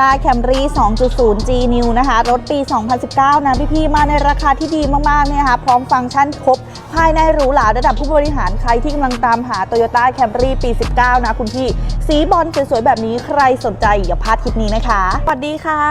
Toyota Camry 2.0 G New นะคะ รถปี 2019 นะพี่ๆ มาในราคาที่ดีมากๆเนี่ยนะคะ พร้อมฟังก์ชันครบ ภายในหรูหราระดับผู้บริหารใครที่กำลังตามหา Toyota Camry ปี 19 นะคุณพี่ สีบอลสวยๆ แบบนี้ใครสนใจอย่าพลาดคลิปนี้นะคะ สวัสดีค่ะ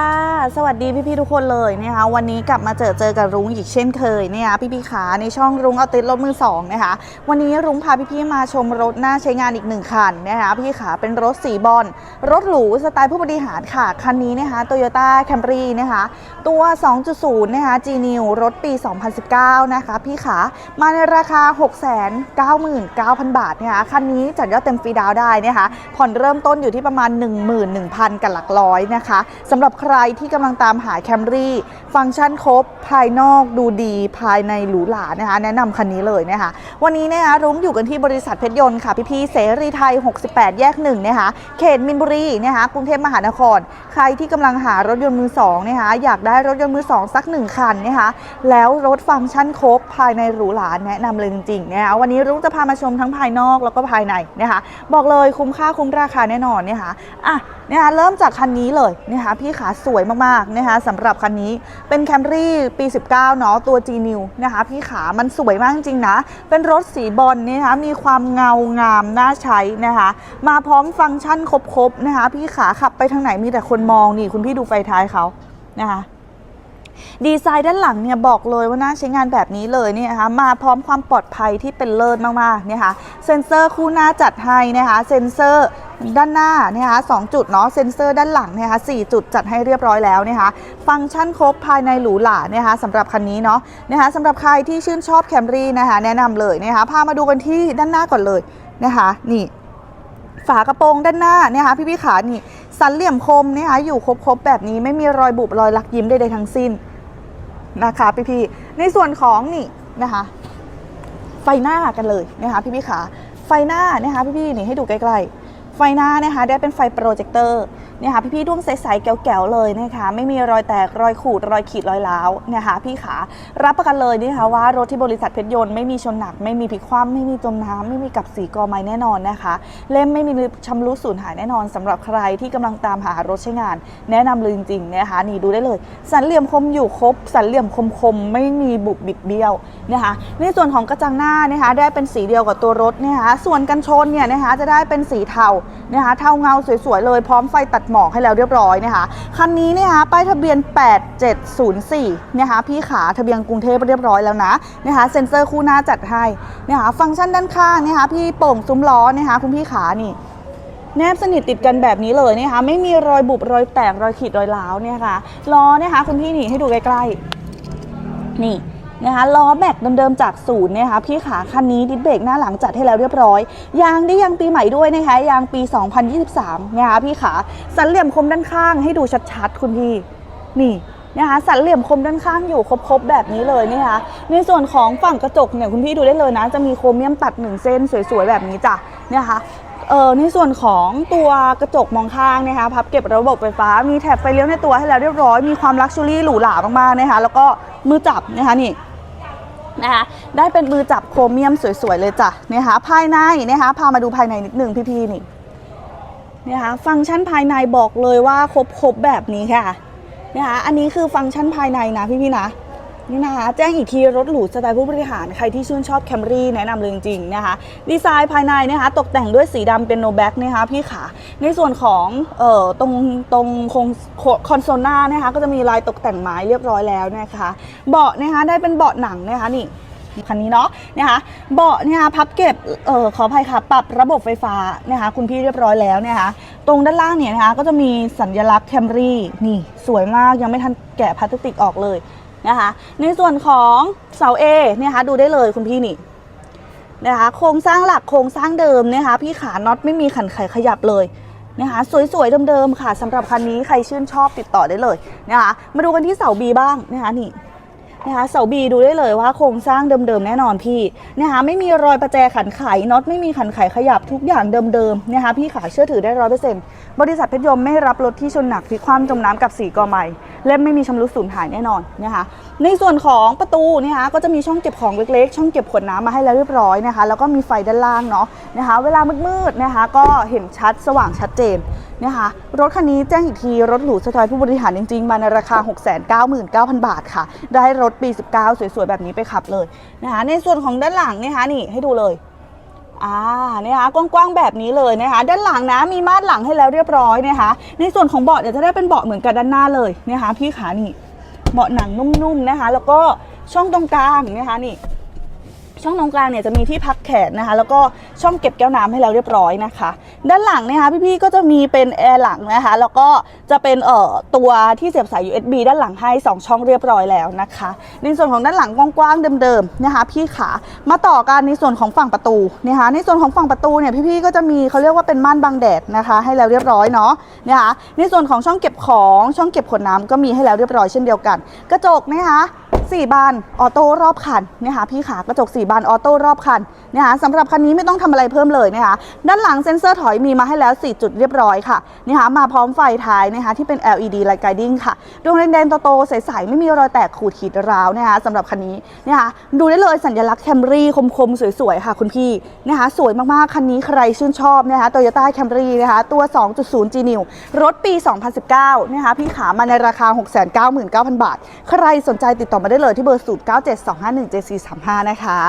สวัสดีพี่ๆ ทุกคนเลยนะคะ วันนี้กลับมาเจอเจอกับรุ้งอีกเช่นเคยเนะคะพี่ๆขาในช่องรุ้งเอาติดรถมือสองนะคะ วันนี้รุ้งพาพี่ๆ มาชมรถน่าใช้งานอีกหนึ่งคันนะคะพี่ขาเป็นรถสีบอลรถหรูสไตล์ผู้บริหารค่ะคันนี้นะคะ Toyota Camry นะคะ ตัว 2.0 นะคะ G New รถปี 2019 นะคะ พี่ขา มาในราคา 699,000 บาทนะคะ คันนี้จัดยอดเต็มฟรีดาวได้นะคะ ผ่อนเริ่มต้นอยู่ที่ประมาณ 11,000 กับหลักร้อยนะคะสำหรับใครที่กำลังตามหา Camry ฟังก์ชันครบ ภายนอกดูดี ภายในหรูหรานะคะ แนะนำคันนี้เลยนะคะ วันนี้นะคะรุ้งอยู่กันที่บริษัทเพชรยนต์ค่ะพี่พี่ๆเสรีไทย 68 แยกหนึ่งนะคะ เขตมินบุรีนะคะ กรุงเทพมหานครใครที่กำลังหารถยนต์มือสองนะคะอยากได้รถยนต์มือสองสักหนึ่งคันนะคะแล้วรถฟังก์ชันครบภายในหรูหราแนะนำเลยจริงๆนะคะวันนี้รุ้งจะพามาชมทั้งภายนอกแล้วก็ภายในนะคะบอกเลยคุ้มค่าคุ้มราคาแน่นอนนะคะอะ นะคะเริ่มจากคันนี้เลยนะคะพี่ขาสวยมากๆนะคะสำหรับคันนี้เป็นแคมรี่ปี 19 เนาะตัว G New นะคะพี่ขามันสวยมากจริงนะ เป็นรถสีบอลนะคะมีความเงางามน่าใช้นะคะมาพร้อมฟังก์ชันครบๆนะคะพี่ขาขับไปทางไหนมีแต่คนมองนี่คุณพี่ดูไฟท้ายเขานะคะ ดีไซน์ด้านหลังเนี่ยบอกเลยว่าน่าใช้งานแบบนี้เลยเนี่ยนะคะมาพร้อมความปลอดภัยที่เป็นเลิศมากๆเนี่ยค่ะเซ็นเซอร์คู่หน้าจัดให้นะคะเซ็นเซอร์ด้านหน้านะคะสองจุดเนาะเซ็นเซอร์ด้านหลังนะคะสี่จุดจัดให้เรียบร้อยแล้วนะคะฟังก์ชันครบภายในหรูหรานะคะสำหรับคันนี้เนาะนะคะสำหรับใครที่ชื่นชอบแคมรี่นะคะแนะนำเลยนะคะพามาดูกันที่ด้านหน้าก่อนเลยนะคะนี่ฝากระโปรงด้านหน้านะคะพี่พี่ๆขานี่สันเหลี่ยมคมนะคะอยู่ครบๆแบบนี้ไม่มีรอยบุบรอยลักยิ้มใดๆทั้งสิ้น นะคะพี่พี่ๆในส่วนของนี่นะคะ ไฟหน้ากันเลยนะคะพี่พี่ๆขาไฟหน้านะคะพี่พี่ๆนี่ให้ดูใกล้ๆไฟหน้านะคะได้เป็นไฟโปรเจคเตอร์ นะคะพี่พี่ๆด้วงใสๆแก๋วๆเลยนะคะไม่มีรอยแตกรอยขูดรอยขีดรอยร้าวนะคะพี่ขารับประกันเลยนะคะว่ารถที่บริษัทเพชรยนต์ไม่มีชนหนัก ไม่มีพลิกคว่ำไม่มีจมน้ำไม่มีกับสีกอไม้แน่นอนนะคะเล่มไม่มีชำรุดสูญหายแน่นอนสำหรับใครที่กำลังตามหารถใช้งาน แนะนำเลยจริงๆนะคะนี่ดูได้เลย สันเหลี่ยมคมอยู่ครบ สันเหลี่ยมคมๆไม่มีบุบบิดเบี้ยวนะคะในส่วนของกระจังหน้านะคะได้เป็นสีเดียวกับตัวรถนะคะส่วนกันชนเนี่ยนะคะจะได้เป็นสีเทานะคะเทาเงาสวยๆเลยพร้อมไฟตัดหมอกให้แล้วเรียบร้อยนะคะคันนี้เนะคะป้ายทะเบียน 8704นะคะพี่ขาทะเบียนกรุงเทพเรียบร้อยแล้วนะนะคะเซ็นเซอร์คู่หน้าจัดให้นะคะฟังก์ชันด้านข้างนะคะพี่โป่งซุ้มล้อนะคะคุณพี่ขานี่แนบสนิทติดกันแบบนี้เลยนะคะไม่มีรอยบุบรอยแตกรอยขีดรอยร้าวเนี่ยค่ะล้อนะคะคุณพี่นี่ให้ดูใกล้ๆนี่ นะคะล้อแม็กเดิมๆจากศูนย์นะคะพี่ขาคันนี้ดิสเบรกหน้าหลังจัดให้แล้วเรียบร้อย ยางได้ยางปีใหม่ด้วยนะคะยางปี 2023นะคะพี่ขาสันเหลี่ยมคมด้านข้างให้ดูชัดๆ คุณพี่นี่นะคะสันเหลี่ยมคมด้านข้างอยู่ครบๆแบบนี้เลยนะคะในส่วนของฝั่งกระจกเนี่ยคุณพี่ดูได้เลยนะ จะมีโครเมียมตัดหนึ่งเส้นสวยๆแบบนี้จ้ะนะคะเออในส่วนของตัวกระจกมองข้างนะคะพับเก็บระบบไฟฟ้ามีแถบไฟเลี้ยวในตัวให้แล้วเรียบร้อยมีความลักชัวรี่หรูหรามากๆนะคะแล้วก็มือจับนะคะนี่ นะคะได้เป็นมือจับโครเมียมสวยๆเลยจ้ะนะคะภายในนะคะพามาดูภายในนิดนึงพี่ๆนี่นะคะฟังก์ชันภายในบอกเลยว่าครบๆแบบนี้ค่ะนะคะอันนี้คือฟังก์ชันภายในนะพี่ๆนะ นี่นะคะแจ้งอีกทีรถหรูสไตล์ผู้บริหารใครที่ชื่นชอบแคมรี่แนะนำเลยจริงๆนะคะดีไซน์ภายในนะคะตกแต่งด้วยสีดำเป็นโนแบ็กนะคะพี่ขาในส่วนของเอ่อตรงตรงคงคอนโซลหน้านะคะก็จะมีลายตกแต่งไม้เรียบร้อยแล้วนะคะเบาะนะคะได้เป็นเบาะหนังนะคะนี่คันนี้เนาะนะคะเบาะเนี่ยพับเก็บเออขออภัยค่ะปรับระบบไฟฟ้านะคะคุณพี่เรียบร้อยแล้วนะคะตรงด้านล่างเนี่ยนะคะก็จะมีสัญลักษณ์แคมรี่นี่สวยมากยังไม่ทันแกะพลาสติกออกเลย นะคะ ในส่วนของเสา A เนี่ยคะดูได้เลยคุณพี่นี่นะคะโครงสร้างหลักโครงสร้างเดิมนะคะพี่ขาน็อตไม่มีขันไขขยับเลยนะคะสวยๆเดิมๆค่ะสำหรับคันนี้ใครชื่นชอบติดต่อได้เลยนะคะมาดูกันที่เสา B บ้างนะคะนี่ นะคะเสาบีดูได้เลยว่าโครงสร้างเดิมๆแน่นอนพี่นะคะไม่มีรอยประแจขันไขน็อตไม่มีขันไขขยับทุกอย่างเดิมๆนะคะพี่ขาเชื่อถือได้ร้อยเปอร์เซ็นต์บริษัทเพชรยมไม่รับรถที่ชนหนักพลิกคว่ำจมน้ำกับสีกอใหม่ และไม่มีชำรุดสูญหายแน่นอนนะคะ ในส่วนของประตูนะคะก็จะมีช่องเก็บของเล็กๆ ช่องเก็บขวดน้ำมาให้แล้วเรียบร้อยนะคะ แล้วก็มีไฟด้านล่างเนาะนะคะ เวลามืดๆนะคะ ก็เห็นชัดสว่างชัดเจนนะคะรถคันนี้แจ้งอีกที รถหรูสไตล์ผู้บริหารจริงๆ มาในราคา 699,000 บาทค่ะ ได้รถปี 19 สวยๆ แบบนี้ไปขับเลยนะคะในส่วนของด้านหลังนะคะนี่ให้ดูเลยอ่านะคะกว้างๆแบบนี้เลยนะคะ ด้านหลังนะมีมาดหลังให้แล้วเรียบร้อยนะคะ ในส่วนของเบาะเดี๋ยวจะได้เป็นเบาะเหมือนกับด้านหน้าเลยนะคะพี่ขานี่ เบาะหนังนุ่มๆนะคะ แล้วก็ช่องตรงกลางนะคะนี่ ช่องตรงกลางเนี่ยจะมีที่พักแขนนะคะ แล้วก็ช่องเก็บแก้วน้ำให้แล้วเรียบร้อยนะคะ ด้านหลังนะคะพี่ๆก็จะมีเป็นแอร์หลังนะคะ แล้วก็จะเป็นเอ่อตัวที่เสียบสาย USB ด้านหลังให้ 2 ช่องเรียบร้อยแล้วนะคะ ในส่วนของด้านหลังกว้างๆเดิมๆนะคะ พี่ขามาต่อกันในส่วนของฝั่งประตูนะคะ ในส่วนของฝั่งประตูเนี่ยพี่ๆก็จะมีเขาเรียกว่าเป็นม่านบังแดดนะคะ ให้แล้วเรียบร้อยเนาะนะคะ ในส่วนของช่องเก็บของช่องเก็บขวดน้ำก็มีให้แล้วเรียบร้อยเช่นเดียวกัน กระจกนะคะ 4 บานออโต้รอบคันนะคะพี่ขากระจก 4 บานออโต้รอบคันนะคะสำหรับคันนี้ไม่ต้องทำอะไรเพิ่มเลยนะคะด้านหลังเซ็นเซอร์ถอยมีมาให้แล้ว 4 จุดเรียบร้อยค่ะนะคะมาพร้อมไฟท้ายนะคะที่เป็น LED Light Guiding ค่ะดวงแดงๆโตๆใสๆไม่มีรอยแตกขูดขีดร้าวนะคะสำหรับคันนี้นะคะดูได้เลยสัญลักษณ์แคมรี่คมๆสวยๆค่ะคุณพี่นะคะสวยมากๆคันนี้ใครชื่นชอบนะคะโตโยต้าแคมรี่นะคะตัว 2.0 G New รถปี 2019นะคะพี่ขามาในราคา 699,000 บาท ใครสนใจติดต่อมาได้เลยที่เบอร์ 0972517435 นะคะ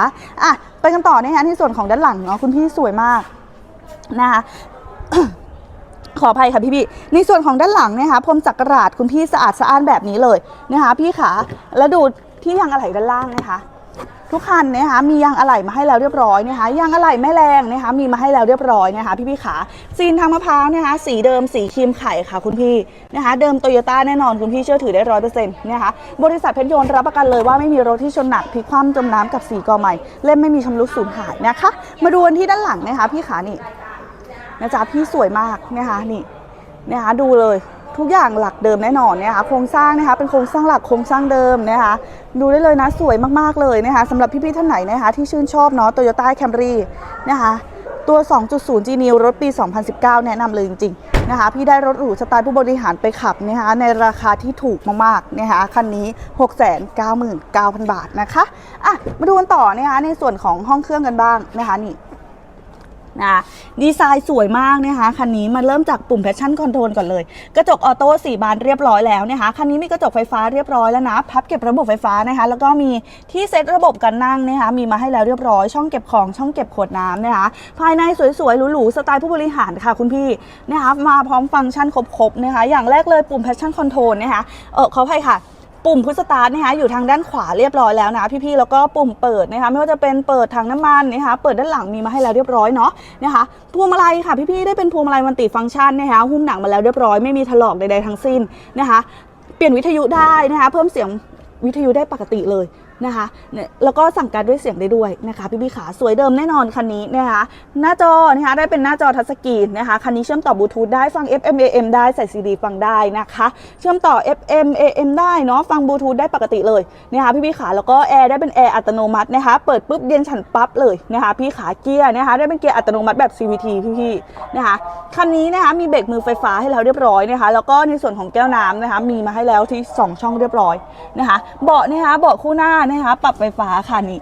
อะไปกันต่อนะคะที่ส่วนของด้านหลังเนาะคุณพี่สวยมากนะคะขออภัยค่ะพี่พี่ในส่วนของด้านหลังเนี่ยคะพรมจักรราดคุณพี่สะอาดสะอ้านแบบนี้เลยนะคะพี่ขาแล้วดูที่ยางอะไหล่ด้านล่างนะคะ ทุกคันนะคะมียางอะไหล่มาให้แล้วเรียบร้อยนะคะยางอะไหล่แม่แรงนะคะมีมาให้แล้วเรียบร้อยนะคะพี่พี่ขาซีนทางมะพร้าวนะคะสีเดิมสีครีมไข่ค่ะคุณพี่นะคะเดิมโตโยต้าแน่นอนคุณพี่เชื่อถือได้ร้อยเปอร์เซ็นต์นะคะบริษัทเพชรยนต์รับประกันเลยว่าไม่มีรถที่ชนหนักพลิกคว่ำจมน้ำกับสีกอใหม่เล่มไม่มีชำรุดสูญหายนะคะ มาดูกันที่ด้านหลังนะคะพี่ขานี่นะจ๊ะพี่สวยมากนะคะนี่นะคะดูเลย ทุกอย่างหลักเดิมแน่นอนนะคะโครงสร้างนะคะเป็นโครงสร้างหลักโครงสร้างเดิมนะคะดูได้เลยนะสวยมากๆเลยนะคะสำหรับพี่ๆท่านไหนนะคะที่ชื่นชอบเนาะโตโยต้าแคมรี่นะคะตัว 2.0 G New รถปี 2019 แนะนำเลยจริงๆนะคะพี่ได้รถหรูสไตล์ผู้บริหารไปขับนะคะในราคาที่ถูกมากๆนะคะคันนี้ 699,000 บาทนะคะอะมาดูกันต่อนะคะในส่วนของห้องเครื่องกันบ้างนะคะนี่ นะดีไซน์สวยมากนะคะคันนี้มาเริ่มจากปุ่ม Passion Control ก่อนเลย กระจกออโต้สีบานเรียบร้อยแล้วนะคะคันนี้มีกระจกไฟฟ้าเรียบร้อยแล้วนะ พับเก็บระบบไฟฟ้านะคะ แล้วก็มีที่เซตระบบกันนั่งนะคะ มีมาให้แล้วเรียบร้อย ช่องเก็บของช่องเก็บขวดน้ำนะคะ ภายในสวยๆหรูๆสไตล์ผู้บริหารค่ะคุณพี่นะคะมาพร้อมฟังก์ชันครบๆนะคะ อย่างแรกเลยปุ่ม Passion Control นะคะเออขออภัยค่ะ ปุ่มพุทสตาร์ทนะคะอยู่ทางด้านขวาเรียบร้อยแล้วนะพี่ๆแล้วก็ปุ่มเปิดนะคะไม่ว่าจะเป็นเปิดถังน้ำมันนะคะเปิดด้านหลังมีมาให้แล้วเรียบร้อยเนาะนะคะพวงมาลัยค่ะพี่ๆได้เป็นพวงมาลัยมันติฟังก์ชันนะคะหุ้มหนังมาแล้วเรียบร้อยไม่มีถลอกใดๆทั้งสิ้นนะคะ เปลี่ยนวิทยุได้นะคะเพิ่มเสียงวิทยุได้ปกติเลย นะคะแล้วก็สั่งการด้วยเสียงได้ด้วยนะคะพี่พี่ขาสวยเดิมแน่นอนคันนี้นะคะหน้าจอนะคะได้เป็นหน้าจอทัชสกรีนนะคะคันนี้เชื่อมต่อบลูทูธได้ฟัง FM AM ได้ใส่ซีดีฟังได้นะคะเชื่อมต่อ FM AM ได้เนาะฟังบลูทูธได้ปกติเลยนะคะพี่พี่ขาแล้วก็แอร์ได้เป็นแอร์อัตโนมัตินะคะเปิดปุ๊บเย็นฉันปั๊บเลยนะคะพี่ขาเกียร์นะคะได้เป็นเกียร์อัตโนมัติแบบ CVT พี่พี่ๆนะคะคันนี้นะคะมีเบรกมือไฟฟ้าให้แล้วเรียบร้อยนะคะแล้วก็ในส่วนของแก้วน้ำนะคะมีมาให้แล้วที่ 2 ช่องเรียบร้อยนะคะเบาะนะคะเบาะคู่หน้านะคะปรับไฟฟ้าค่ะนี่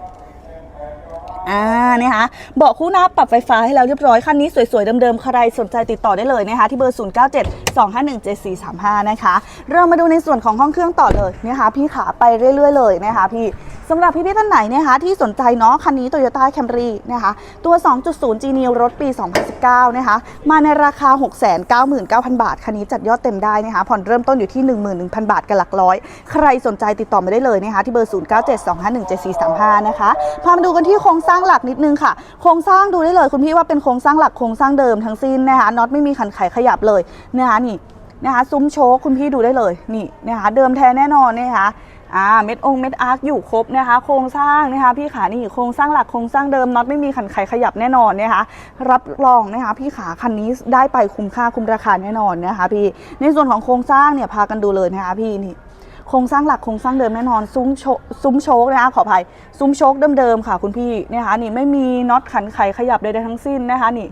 อ่านะคะเบาะคู่หน้าปรับไฟฟ้าให้แล้วเรียบร้อยคันนี้สวยๆเดิมๆใครสนใจติดต่อได้เลยนะคะที่เบอร์ 0 9 7 2 5 1 7 4 3 5 นะคะ เรามาดูในส่วนของห้องเครื่องต่อเลยนะคะพี่ขาไปเรื่อยๆเลยนะคะพี่ สำหรับพี่ๆท่านไหนนะคะที่สนใจเนาะคันนี้ Toyota Camry นะคะตัว 2.0 G New รถปี 2019 นะคะมาในราคา 699,000 บาท คันนี้จัดยอดเต็มได้นะคะผ่อนเริ่มต้นอยู่ที่ 11,000 บาท กับหลักร้อย ใครสนใจติดต่อมาได้เลยนะคะที่เบอร์ 0972517435 นะคะพามาดูกันที่โครงสร้างหลักนิดนึงค่ะ โครงสร้างดูได้เลยคุณพี่ว่าเป็นโครงสร้างหลักโครงสร้างเดิมทั้งสิ้นนะคะน็อตไม่มีขันไขขยับเลยนะคะนี่นะคะซุ้มโชคคุณพี่ดูได้เลยนี่นะคะเดิมแท้แน่นอนนะคะ อ่าเม็ดองเม็ดอาร์คอยู่ครบนะคะ โครงสร้างนะคะ พี่ขานี่โครงสร้างหลักโครงสร้างเดิมน็อตไม่มีขันไขขยับแน่นอนนะคะ รับรองนะคะพี่ขาคันนี้ได้ไปคุ้มค่าคุ้มราคาแน่นอนนะคะพี่ในส่วนของโครงสร้างเนี่ยพากันดูเลยนะคะพี่นี่โครงสร้างหลักโครงสร้างเดิมแน่นอนซุ้มโชซุ้มโชคนะคะขออภัยซุ้มโชคเดิมๆค่ะคุณพี่นะคะนี่ไม่มีน็อตขันไขขยับใดๆทั้งสิ้นนะคะนี่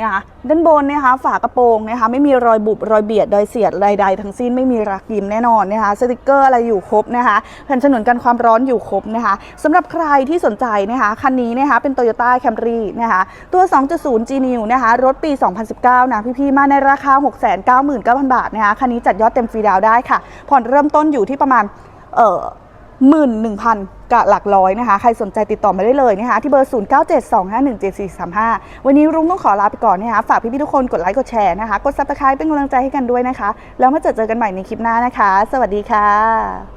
นะคะด้านบนนะคะฝากระโปรงนะคะไม่มีรอยบุบรอยเบียดรอยเสียดใดๆทั้งสิ้นไม่มีรักยิ้มแน่นอนนะคะสติกเกอร์อะไรอยู่ครบนะคะแผ่นฉนวนกันความร้อนอยู่ครบนะคะสำหรับใครที่สนใจนะคะคันนี้นะคะเป็น Toyota Camry นะคะตัว 2.0 G New นะคะรถปี 2019 นะพี่ๆมาในราคา 699,000 บาทนะคะคันนี้จัดยอดเต็มฟรีดาวได้ค่ะ ผ่อนเริ่มต้นอยู่ที่ประมาณเอ่อ หมื่นหนึ่งพันกับหลักร้อยนะคะ ใครสนใจติดต่อมาได้เลยนะคะที่เบอร์ 0 9 7 2 5 1 7 4 3 5 วันนี้รุ้งต้องขอลาไปก่อนนะคะ ฝากพี่ๆทุกคนกดไลค์กดแชร์นะคะ กดซับสไครป์เป็นกำลังใจให้กันด้วยนะคะ แล้วมาเจอเจอกันใหม่ในคลิปหน้านะคะ สวัสดีค่ะ